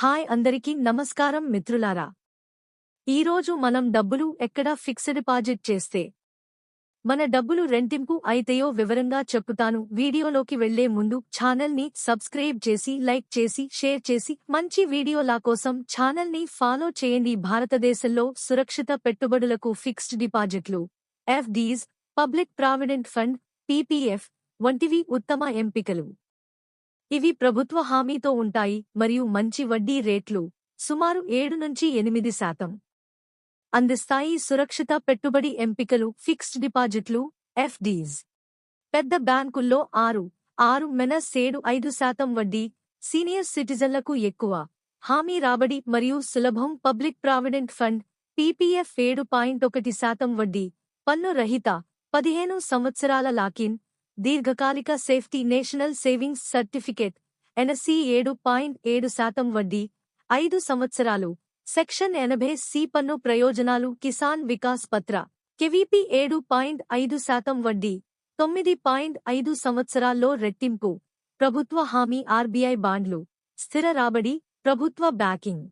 Hi అందరికీ నమస్కారం మిత్రులారా. ఈరోజు మనం డబ్బులు ఎక్కడ ఫిక్స్డ్ డిపాజిట్ చేస్తే? మన డబ్బులు రెంటింపు అయితేయో వివరంగా చెప్పుతాను వీడియోలోకి వెళ్ళే ముందు ఛానల్ని సబ్స్క్రైబ్ చేసి లైక్ చేసి షేర్ చేసి మంచి వీడియోలా కోసం ఛానల్ని ఫాలో చేయండి. భారతదేశంలో సురక్షిత పెట్టుబడులకు ఫిక్స్డ్ డిపాజిట్లు FDs public provident fund PPF వంటివి ఉత్తమ ఎంపికలు. ఇవి ప్రభుత్వ హామీతో ఉంటాయి మరియు మంచి వడ్డీ రేట్లు సుమారు ఏడు నుంచి ఎనిమిది శాతం. అందిస్తాయి సురక్షిత పెట్టుబడి ఎంపికలు ఫిక్స్డ్ డిపాజిట్లు ఎఫ్డీస్. పెద్ద బ్యాంకుల్లో ఆరు ఆరు మెనస్ ఏడు ఐదు శాతం వడ్డీ సీనియర్ సిటిజన్లకు ఎక్కువ. హామీ రాబడి మరియు సులభం పబ్లిక్ ప్రావిడెంట్ ఫండ్ పీపీఎఫ్ ఏడు పాయింట్ ఒకటి శాతం వడ్డీ పన్ను రహిత పదిహేను సంవత్సరాల లాకిన్ దీర్ఘకాలిక safety national savings certificate NSC ఏడు పాయింట్ ఏడు శాతం వడ్డీ ఐదు సంవత్సరాలు సెక్షన్ ఎనభై సి పన్ను ప్రయోజనాలు కిసాన్ వికాస్ పత్ర కెవిపి ఏడు పాయింట్ ఐదు శాతం వడ్డీ తొమ్మిది పాయింట్ ఐదు సంవత్సరాల్లో రెట్టింపు ప్రభుత్వ హామీ ఆర్బీఐ బాండ్లు స్థిర రాబడి ప్రభుత్వ బ్యాకింగ్.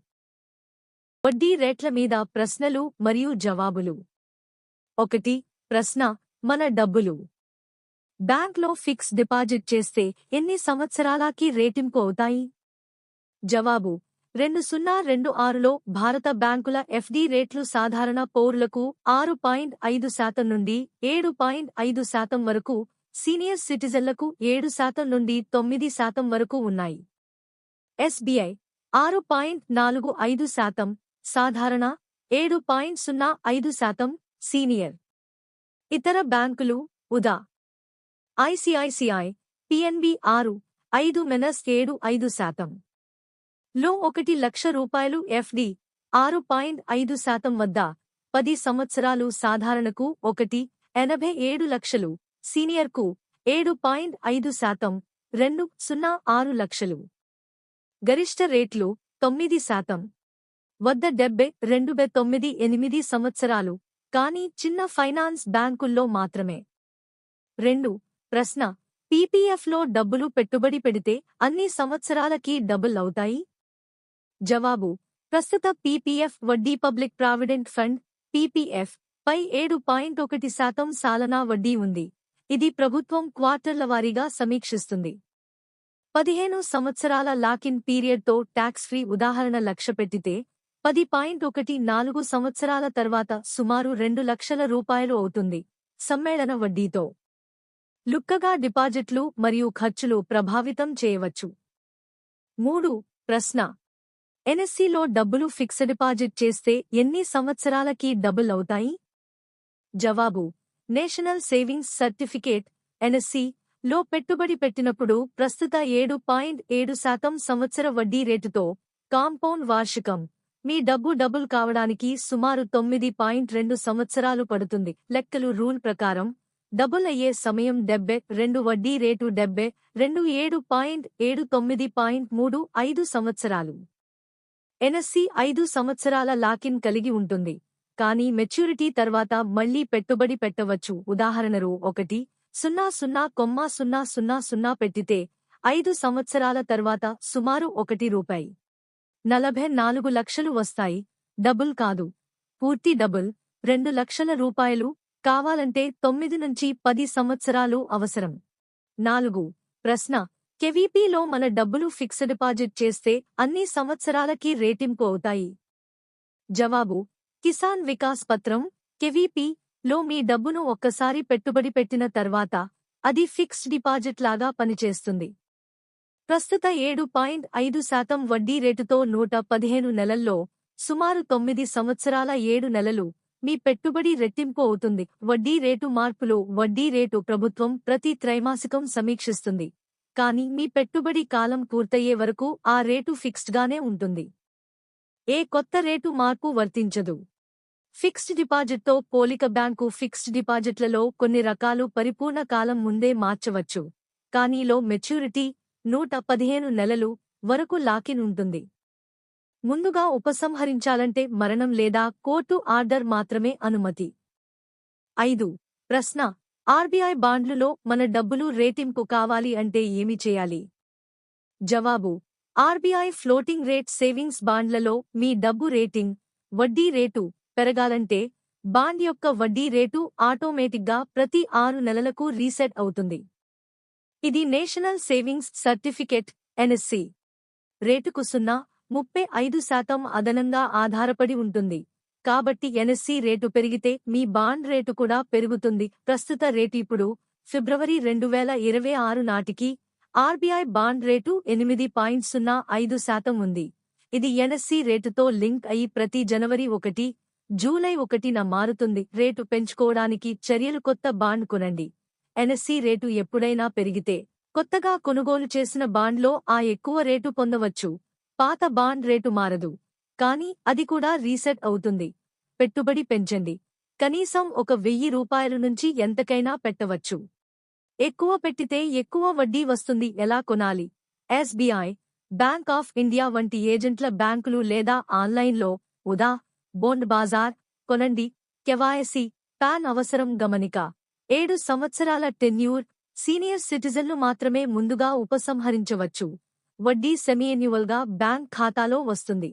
వడ్డీ రేట్ల మీద ప్రశ్నలు మరియు జవాబులు. ఒకటి ప్రశ్న మన డబ్బులు. బ్యాంక్లో ఫిక్స్ డిపాజిట్ చేస్తే ఎన్ని సంవత్సరాలకి రేటింపు అవుతాయి? జవాబు రెండు సున్నా రెండు ఆరులో భారత బ్యాంకుల ఎఫ్డి రేట్లు సాధారణ పౌరులకు ఆరు పాయింట్ ఐదు శాతం నుండి ఏడు పాయింట్ ఐదు శాతం వరకు సీనియర్ సిటిజన్లకు ఏడు శాతం నుండి తొమ్మిది శాతం వరకు ఉన్నాయి. ఎస్బీఐ ఆరు పాయింట్ నాలుగు ఐదు శాతం సాధారణ ఏడు పాయింట్ సున్నా ఐదు శాతం సీనియర్. ఇతర బ్యాంకులు ఉదా ఐసిఐసిఐ పిఎన్బి ఆరు ఐదు మెనస్ ఏడు ఐదు శాతం. లో ఒకటి లక్ష రూపాయలు ఎఫ్డి ఆరు పాయింట్ ఐదు శాతం వద్ద పది సంవత్సరాలు సాధారణకు ఒకటి ఎనభై ఏడు లక్షలు సీనియర్కు ఏడు పాయింట్ ఐదు శాతం రెండు సున్నా ఆరు లక్షలు. గరిష్ట రేట్లు తొమ్మిది శాతం. వద్ద డెబ్బై రెండు బె తొమ్మిది ఎనిమిది సంవత్సరాలు కానీ చిన్న ఫైనాన్స్ బ్యాంకుల్లో మాత్రమే. రెండు ప్రశ్న పీపీఎఫ్లో డబ్బులు పెట్టుబడి పెడితే అన్ని సంవత్సరాలకి డబుల్ అవుతాయి? జవాబు ప్రస్తుత పీపీఎఫ్ వడ్డీ పబ్లిక్ ప్రావిడెంట్ ఫండ్ పీపీఎఫ్ పై ఏడు పాయింట్ ఒకటి శాతం సాలనా వడ్డీ ఉంది. ఇది ప్రభుత్వం క్వార్టర్ల వారీగా సమీక్షిస్తుంది. పదిహేను సంవత్సరాల లాకిన్ పీరియడ్తో ట్యాక్స్ ఫ్రీ ఉదాహరణ లక్ష్య పెట్టితే పది పాయింట్ ఒకటి నాలుగు సంవత్సరాల తర్వాత సుమారు రెండు లక్షల రూపాయలు అవుతుంది. సమ్మేళన వడ్డీతో లుక్కగా డిపాజిట్లు మరియు ఖర్చులు ప్రభావితం చేయవచ్చు. మూడు ప్రశ్న. ఎన్ఎస్సిలో డబ్బులు ఫిక్స్ డిపాజిట్ చేస్తే ఎన్ని సంవత్సరాలకి డబుల్ అవుతాయి? జవాబు. నేషనల్ సేవింగ్స్ సర్టిఫికేట్ ఎన్ఎస్సి లో పెట్టుబడి పెట్టినప్పుడు ప్రస్తుత ఏడు పాయింట్ ఏడు శాతం సంవత్సర వడ్డీ రేటుతో కాంపౌండ్ వార్షికం. మీ డబ్బు డబుల్ కావడానికి సుమారు తొమ్మిది పాయింట్ రెండు సంవత్సరాలు పడుతుంది. లెక్కలు రూల్ ప్రకారం డబుల్ అయ్యే సమయం డెబ్బె రెండు వడ్డీ రేటు డెబ్బె రెండు ఏడు పాయింట్ ఏడు తొమ్మిది పాయింట్ మూడు ఐదు సంవత్సరాలు. ఎన్ఎస్సి ఐదు సంవత్సరాల లాకిన్ కలిగి ఉంటుంది. కానీ మెచ్యూరిటీ తర్వాత మళ్ళీ పెట్టుబడి పెట్టవచ్చు. ఉదాహరణరు ఒకటి సున్నా సున్నా కొమ్మా సున్నా సున్నా సున్నా పెట్టితే ఐదు సంవత్సరాల తర్వాత సుమారు ఒకటి రూపాయి. నలభై నాలుగు లక్షలు వస్తాయి. డబుల్ కాదు. పూర్తి డబుల్ రెండు లక్షల రూపాయలు కావాలంటే తొమ్మిది నుంచి పది సంవత్సరాలు అవసరం. నాలుగు. ప్రశ్న. కెవీపీలో మన డబ్బులు ఫిక్స్ డిపాజిట్ చేస్తే అన్ని సంవత్సరాలకి రేటింపు అవుతాయి? జవాబు. కిసాన్ వికాస్ పత్రం. కెవీపీ లో మీ డబ్బును ఒక్కసారి పెట్టుబడి పెట్టిన తర్వాత అది ఫిక్స్డ్ డిపాజిట్ లాగా పనిచేస్తుంది. ప్రస్తుత ఏడు పాయింట్ ఐదు శాతం వడ్డీ రేటుతో నూట పదిహేను నెలల్లో సుమారు తొమ్మిది సంవత్సరాల ఏడు నెలలు మీ పెట్టుబడి రెట్టింపు అవుతుంది. వడ్డీ రేటు మార్పులో వడ్డీ రేటు ప్రభుత్వం ప్రతి త్రైమాసికం సమీక్షిస్తుంది. కానీ మీ పెట్టుబడి కాలం పూర్తయ్యే వరకు ఆ రేటు ఫిక్స్డ్గానే ఉంటుంది. ఏ కొత్త రేటు మార్పు వర్తించదు. ఫిక్స్డ్ డిపాజిట్తో పోలిక బ్యాంకు ఫిక్స్డ్ డిపాజిట్లలో కొన్ని రకాలు పరిపూర్ణ కాలం ముందే మార్చవచ్చు. కానీలో మెచ్యూరిటీ నూట పదిహేను నెలలు వరకు లాకిన్ ఉంటుంది. ముందుగా ఉపసంహరించాలంటే మరణం లేదా కోర్టు ఆర్డర్ మాత్రమే అనుమతి. ఐదు. ప్రశ్న. ఆర్బీఐ బాండ్లులో మన డబ్బులు రేటింపు కావాలి అంటే ఏమి చేయాలి? జవాబు. ఆర్బీఐ ఫ్లోటింగ్ రేట్ సేవింగ్స్ బాండ్లలో మీ డబ్బు రేటింగ్ వడ్డీ రేటు పెరగాలంటే బాండ్ యొక్క వడ్డీ రేటు ఆటోమేటిక్గా ప్రతి ఆరు నెలలకు రీసెట్ అవుతుంది. ఇది నేషనల్ సేవింగ్స్ సర్టిఫికెట్ ఎన్ఎస్సి. రేటుకు సున్నా ముప్పై ఐదు శాతం అదనంగా ఆధారపడి ఉంటుంది. కాబట్టి ఎన్ఎస్సి రేటు పెరిగితే మీ బాండ్ రేటు కూడా పెరుగుతుంది. ప్రస్తుత రేటు ఇప్పుడు ఫిబ్రవరి రెండు వేల ఇరవై ఆరు నాటికి ఆర్బీఐ బాండ్ రేటు ఎనిమిది పాయింట్ సున్నా ఐదు శాతం ఉంది. ఇది ఎన్ఎస్సి రేటుతో లింక్ అయి ప్రతి జనవరి ఒకటి జూలై ఒకటిన మారుతుంది. రేటు పెంచుకోవడానికి చర్యలు కొత్త బాండ్ కొనండి. ఎన్ఎస్సి రేటు ఎప్పుడైనా పెరిగితే కొత్తగా కొనుగోలు చేసిన బాండ్లో ఆ ఎక్కువ రేటు పొందవచ్చు. పాత బాండ్ రేటు మారదు. కానీ అది కూడా రీసెట్ అవుతుంది. పెట్టుబడి పెంచండి. కనీసం ఒక వెయ్యి రూపాయల నుంచి ఎంతకైనా పెట్టవచ్చు. ఎక్కువ పెట్టితే ఎక్కువ వడ్డీ వస్తుంది. ఎలా కొనాలి? ఎస్బీఐ బ్యాంక్ ఆఫ్ ఇండియా వంటి ఏజెంట్ల బ్యాంకులు లేదా ఆన్లైన్లో ఉదా? బోండ్ బాజార్ కొనండి. కెవాయసి పాన్ అవసరం గమనిక. ఏడు సంవత్సరాల టెన్యూర్ సీనియర్ సిటిజన్లు మాత్రమే ముందుగా ఉపసంహరించవచ్చు. వడ్డీ సెమీఎన్యువల్గా బ్యాంక్ ఖాతాలో వస్తుంది.